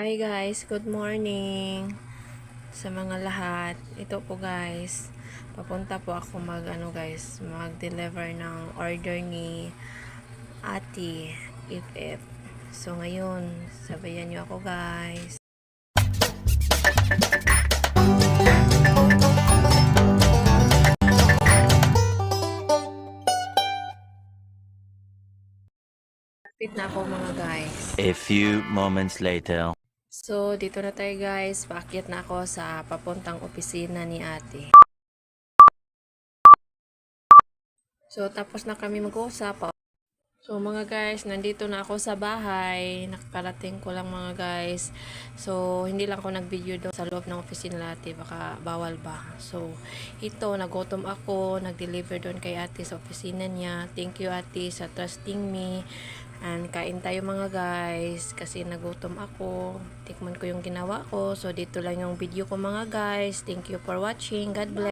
Hi guys, good morning sa mga lahat. Ito po guys, papunta po ako mag ano guys, mag-deliver ng order ni Ate If So ngayon, sabayan niyo ako guys. Kapit na ako mga guys. A few moments later. So, dito na tayo guys. Paakyat na ako sa papuntang opisina ni ate. So, tapos na kami mag-usap. So, mga guys, nandito na ako sa bahay. Nakakarating ko lang mga guys. So, hindi lang ako nag-video doon sa loob ng opisina ni ate. Baka bawal ba. So, ito, nagutom ako. Nag-deliver doon kay ate sa opisina niya. Thank you ate sa trusting me. And kain tayo mga guys kasi nagutom ako. Tikman ko yung ginawa ko. So dito lang yung video ko mga guys. Thank you for watching. God bless.